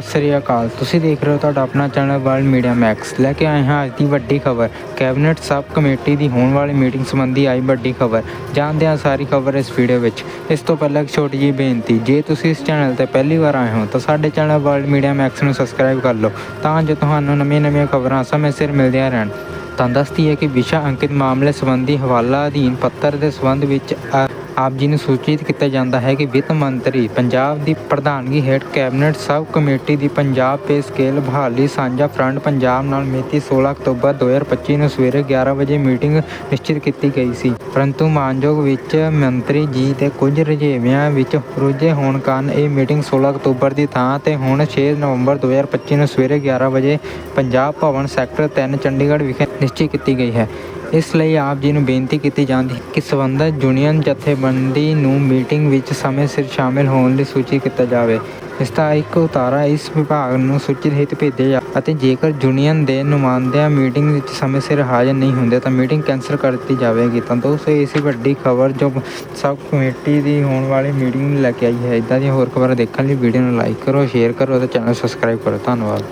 ਸਤਿ ਸ੍ਰੀ ਅਕਾਲ। ਤੁਸੀਂ ਦੇਖ ਰਹੇ ਹੋ ਤੁਹਾਡਾ ਆਪਣਾ ਚੈਨਲ ਵਰਲਡ ਮੀਡੀਆ ਮੈਕਸ। ਲੈ ਕੇ ਆਏ ਹਾਂ ਅੱਜ ਦੀ ਵੱਡੀ ਖਬਰ। ਕੈਬਨਿਟ ਸਬ ਕਮੇਟੀ ਦੀ ਹੋਣ ਵਾਲੀ ਮੀਟਿੰਗ ਸੰਬੰਧੀ ਆਈ ਵੱਡੀ ਖਬਰ। ਜਾਣਦੇ ਹਾਂ ਸਾਰੀ ਖਬਰ ਇਸ ਵੀਡੀਓ ਵਿੱਚ। ਇਸ ਤੋਂ ਪਹਿਲਾਂ ਇੱਕ ਛੋਟੀ ਜਿਹੀ ਬੇਨਤੀ, ਜੇ ਤੁਸੀਂ ਇਸ ਚੈਨਲ ਤੇ ਪਹਿਲੀ ਵਾਰ ਆਏ ਹੋ, ਤਾਂ ਸਾਡੇ ਚੈਨਲ ਵਰਲਡ ਮੀਡੀਆ ਮੈਕਸ ਨੂੰ ਸਬਸਕ੍ਰਾਈਬ ਕਰ ਲਓ, ਤਾਂ ਜੋ ਤੁਹਾਨੂੰ ਨਵੀਆਂ-ਨਵੀਆਂ ਖਬਰਾਂ ਸਮੇਂ ਸਿਰ ਮਿਲਦੀਆਂ ਰਹਿਣ। ਤਾਂ ਦੱਸਦੀ ਹੈ ਕਿ ਵਿਸ਼ਾ ਅੰਕਿਤ ਮਾਮਲੇ ਸੰਬੰਧੀ ਹਵਾਲਾ ਅਧੀਨ ਪੱਤਰ ਦੇ ਸੰਬੰਧ ਵਿੱਚ ਆ- ਆਪ ਜੀ ਨੂੰ ਸੂਚਿਤ ਕੀਤਾ ਜਾਂਦਾ ਹੈ ਕਿ ਵਿੱਤ ਮੰਤਰੀ, ਪੰਜਾਬ ਦੀ ਪ੍ਰਧਾਨਗੀ ਹੇਠ ਕੈਬਨਿਟ ਸਬ ਕਮੇਟੀ ਦੀ ਪੰਜਾਬ ਪੇ ਸਕੇਲ ਬਹਾਲੀ ਸਾਂਝਾ ਫਰੰਟ ਪੰਜਾਬ ਨਾਲ ਮਿਤੀ 16 ਅਕਤੂਬਰ 2025 ਨੂੰ ਸਵੇਰੇ 11 ਵਜੇ ਮੀਟਿੰਗ ਨਿਸ਼ਚਿਤ ਕੀਤੀ ਗਈ ਸੀ। ਪਰੰਤੂ ਮਾਨਯੋਗ ਵਿੱਚ ਮੰਤਰੀ ਜੀ ਦੇ ਕੁਝ ਰੁਝੇਵਿਆਂ ਵਿੱਚ ਰੁੱਝੇ ਹੋਣ ਕਾਰਨ ਇਹ ਮੀਟਿੰਗ 16 ਅਕਤੂਬਰ ਦੀ ਥਾਂ ਤੇ ਹੁਣ 6 ਨਵੰਬਰ 2025 ਨੂੰ ਸਵੇਰੇ 11 ਵਜੇ ਪੰਜਾਬ ਭਵਨ ਸੈਕਟਰ 3 ਚੰਡੀਗੜ੍ਹ ਵਿਖੇ ਨਿਸ਼ਚਿਤ ਕੀਤੀ ਗਈ ਹੈ। ਇਸ ਲਈ ਆਪ ਜੀ ਨੂੰ ਬੇਨਤੀ ਕੀਤੀ ਜਾਂਦੀ ਹੈ ਕਿ ਸੰਬੰਧਿਤ ਯੂਨੀਅਨ ਜਥੇਬੰਦੀ ਨੂੰ ਮੀਟਿੰਗ ਵਿੱਚ ਸਮੇਂ ਸਿਰ ਸ਼ਾਮਿਲ ਹੋਣ ਲਈ ਸੂਚਿਤ ਕੀਤਾ ਜਾਵੇ। ਇਸ ਦਾ ਇੱਕ ਉਤਾਰਾ ਇਸ ਵਿਭਾਗ ਨੂੰ ਸੂਚਿਤ ਹਿੱਤ ਭੇਜਿਆ ਜਾ ਅਤੇ ਜੇਕਰ ਯੂਨੀਅਨ ਦੇ ਨੁਮਾਇੰਦਿਆਂ ਮੀਟਿੰਗ ਵਿੱਚ ਸਮੇਂ ਸਿਰ ਹਾਜ਼ਰ ਨਹੀਂ ਹੁੰਦੇ ਤਾਂ ਮੀਟਿੰਗ ਕੈਂਸਲ ਕਰ ਦਿੱਤੀ ਜਾਵੇਗੀ। ਤਾਂ ਦੋਸਤੋ ਇਹ ਵੱਡੀ ਖਬਰ ਜੋ ਸਬ ਕਮੇਟੀ ਦੀ ਹੋਣ ਵਾਲੀ ਮੀਟਿੰਗ ਨੂੰ ਲੈ ਕੇ ਆਈ ਹੈ ਇਦਾਂ ਦੀਆਂ ਹੋਰ ਖਬਰਾਂ ਦੇਖਣ ਲਈ ਵੀਡੀਓ ਨੂੰ ਲਾਈਕ ਕਰੋ, ਸ਼ੇਅਰ ਕਰੋ ਅਤੇ ਚੈਨਲ ਸਬਸਕ੍ਰਾਈਬ ਕਰੋ। ਧੰਨਵਾਦ।